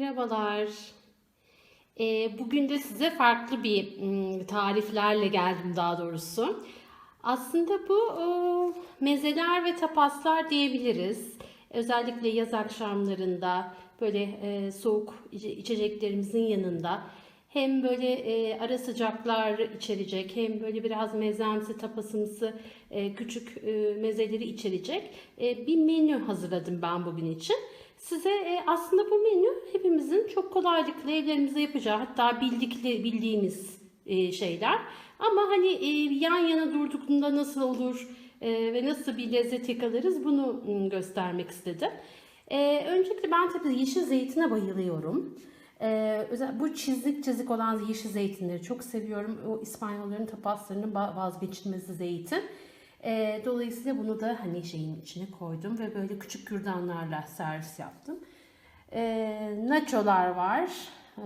Merhabalar. Ee, bugün de size farklı bir ım, tariflerle geldim daha doğrusu. Aslında bu mezeler ve tapaslar diyebiliriz. Özellikle yaz akşamlarında böyle soğuk içe- içeceklerimizin yanında hem böyle ara sıcaklar içerecek hem böyle biraz mezemsi tapasımsı küçük mezeleri içerecek bir menü hazırladım ben bugün için. Size e, aslında bu menü hepimizin çok kolaylıkla evlerimizde yapacağı hatta bildikli, bildiğimiz e, şeyler. Ama hani e, yan yana durduklarında nasıl olur e, ve nasıl bir lezzet yakalarız bunu göstermek istedim. E, öncelikle ben tabii yeşil zeytine bayılıyorum. Ee, özel, bu çizik çizik olan yeşil zeytinleri çok seviyorum. O İspanyolların tapaslarının vazgeçilmezi zeytin. Ee, dolayısıyla bunu da hani şeyin içine koydum ve böyle küçük kürdanlarla servis yaptım. Ee, nacholar var,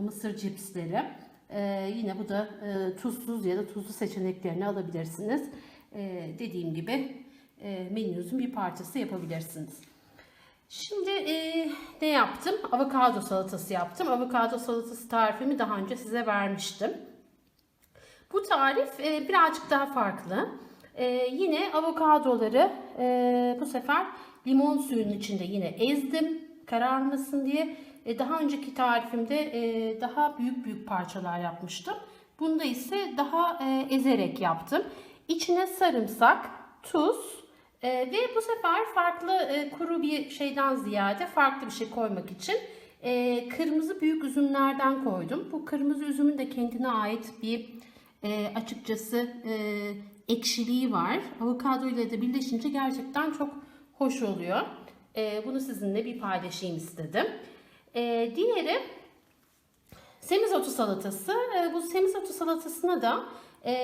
mısır cipsleri. Ee, yine bu da e, tuzsuz ya da tuzlu seçeneklerini alabilirsiniz. Ee, dediğim gibi e, menünüzün bir parçası yapabilirsiniz. Şimdi e, ne yaptım? Avokado salatası yaptım. Avokado salatası tarifimi daha önce size vermiştim. Bu tarif e, birazcık daha farklı. E, yine avokadoları e, bu sefer limon suyunun içinde yine ezdim kararmasın diye. E, daha önceki tarifimde e, daha büyük büyük parçalar yapmıştım. Bunda ise daha e, ezerek yaptım. İçine sarımsak, tuz e, ve bu sefer farklı e, kuru bir şeyden ziyade farklı bir şey koymak için e, kırmızı büyük üzümlerden koydum. Bu kırmızı üzümün de kendine ait bir e, açıkçası e, ekşiliği var. Avokado ile de birleşince gerçekten çok hoş oluyor. E, bunu sizinle bir paylaşayım istedim. E, diğeri semizotu salatası. E, bu semizotu salatasına da e,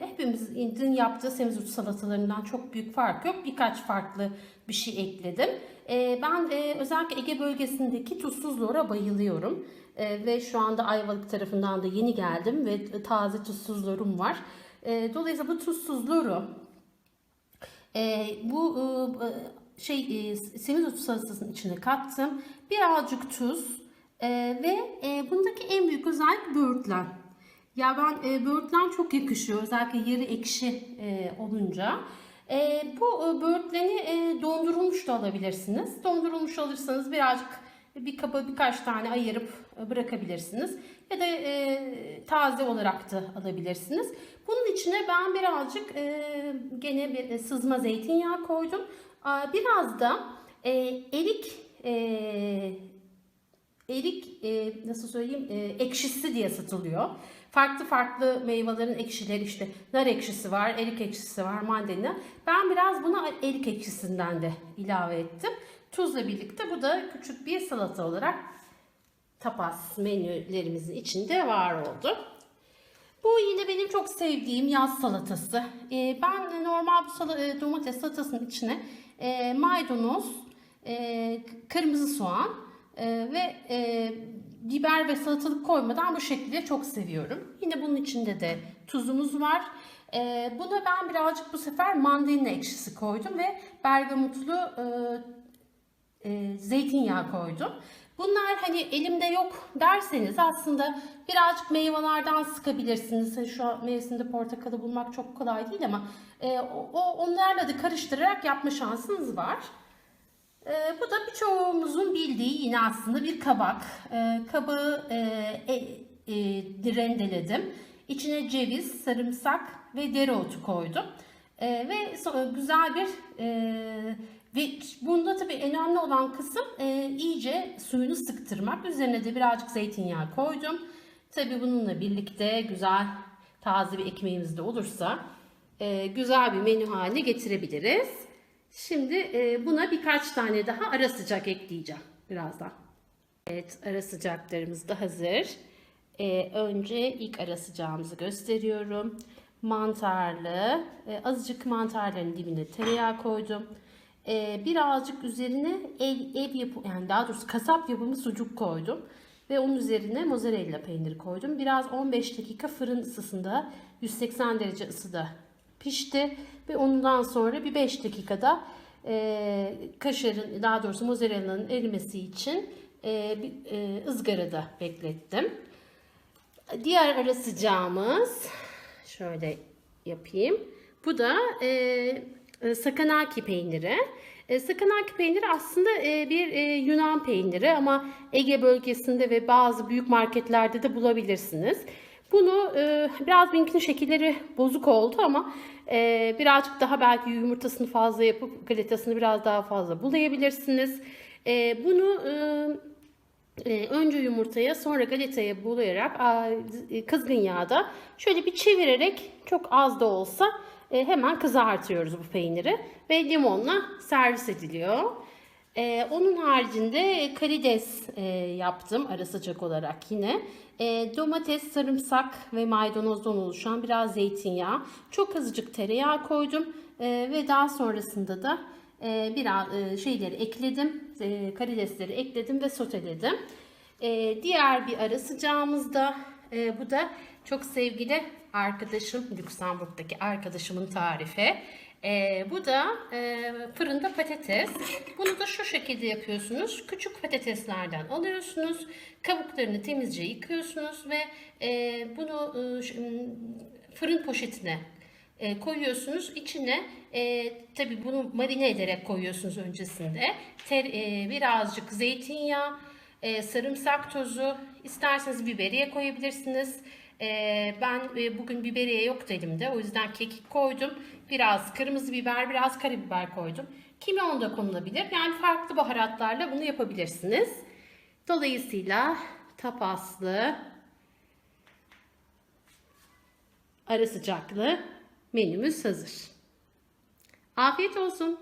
hepimizin yaptığı semizotu salatalarından çok büyük fark yok. Birkaç farklı bir şey ekledim. E, ben e, özellikle Ege bölgesindeki tuzsuz lora bayılıyorum. E, ve şu anda Ayvalık tarafından da yeni geldim ve taze tuzsuz lorum var. E, dolayısıyla bu tuzsuz loru e, bu e, şey e, semizotu salatasının içine kattım. Birazcık tuz e, ve e, bundaki en büyük özellik böğürtlen. Ya ben e, böğürtlen çok yakışıyor. Özellikle yarı ekşi e, olunca. E, bu e, böğürtleni e, dondurulmuş da alabilirsiniz. Dondurulmuş alırsanız birazcık bir kaba birkaç tane ayırıp e, bırakabilirsiniz. Ya da e, taze olarak da alabilirsiniz. Bunun içine ben birazcık e, gene bir sızma zeytinyağı koydum. Biraz da e, erik e, erik e, nasıl söyleyeyim e, ekşisi diye satılıyor. Farklı farklı meyvelerin ekşileri işte nar ekşisi var, erik ekşisi var, mandalina. Ben biraz buna erik ekşisinden de ilave ettim. Tuzla birlikte bu da küçük bir salata olarak tapas menülerimizin içinde var oldu. Bu yine benim çok sevdiğim yaz salatası. Ee, ben normal bu sala- e, domates salatasının içine e, maydanoz, e, kırmızı soğan e, ve e, biber ve salatalık koymadan bu şekilde çok seviyorum. Yine bunun içinde de tuzumuz var. E, buna ben birazcık bu sefer mandalina ekşisi koydum ve bergamotlu e, zeytinyağı koydum. Bunlar hani elimde yok derseniz aslında birazcık meyvelerden sıkabilirsiniz. Hani Şu an mevsimde portakalı bulmak çok kolay değil ama e, o, onlarla da karıştırarak yapma şansınız var. E, bu da birçoğumuzun bildiği yine aslında bir kabak. E, kabağı e, e, e, rendeledim. İçine ceviz, sarımsak ve dereotu koydum. E, ve so- güzel bir e, ve bunda tabii önemli olan kısım e, iyice suyunu sıktırmak. Üzerine de birazcık zeytinyağı koydum. Tabii bununla birlikte güzel taze bir ekmeğimiz de olursa e, güzel bir menü haline getirebiliriz. Şimdi e, buna birkaç tane daha ara sıcak ekleyeceğim birazdan. Evet ara sıcaklarımız da hazır. E, önce ilk ara sıcağımızı gösteriyorum. Mantarlı, e, azıcık mantarların dibine tereyağı koydum. E, birazcık üzerine ev, ev yapı, yani daha doğrusu kasap yapımı sucuk koydum. Ve onun üzerine mozzarella peyniri koydum. Biraz 15 dakika fırın ısısında 180 derece ısıda pişti. Ve ondan sonra bir 5 dakikada e, kaşarın daha doğrusu mozzarella'nın erimesi için e, e, ızgarada beklettim. Diğer ara sıcağımız şöyle yapayım. Bu da e, sakanaki peyniri. E, sakanaki peyniri aslında e, bir e, Yunan peyniri ama Ege bölgesinde ve bazı büyük marketlerde de bulabilirsiniz. Bunu e, biraz benimkinin şekilleri bozuk oldu ama e, birazcık daha belki yumurtasını fazla yapıp galetasını biraz daha fazla bulayabilirsiniz. E, bunu e, önce yumurtaya sonra galetaya bulayarak e, kızgın yağda şöyle bir çevirerek çok az da olsa e, hemen kızartıyoruz bu peyniri ve limonla servis ediliyor. Ee, onun haricinde karides e, yaptım ara sıcak olarak yine. E, domates, sarımsak ve maydanozdan oluşan biraz zeytinyağı. Çok azıcık tereyağı koydum E, ve daha sonrasında da e, biraz e, şeyleri ekledim. E, karidesleri ekledim ve soteledim. E, diğer bir ara sıcağımızda e, bu da çok sevgili arkadaşım Lüksemburg'daki arkadaşımın tarifi. E, bu da e, fırında patates. Bunu da şu şekilde yapıyorsunuz. Küçük patateslerden alıyorsunuz. Kabuklarını temizce yıkıyorsunuz ve e, bunu e, fırın poşetine e, koyuyorsunuz. İçine e, tabi bunu marine ederek koyuyorsunuz öncesinde. Ter, e, birazcık zeytinyağı, e, sarımsak tozu, isterseniz biberiye koyabilirsiniz. E, ben e, bugün biberiye yok elimde. O yüzden kekik koydum. Biraz kırmızı biber, biraz karabiber koydum. Kimyon da konulabilir. Yani farklı baharatlarla bunu yapabilirsiniz. Dolayısıyla tapaslı, ara sıcaklı menümüz hazır. Afiyet olsun.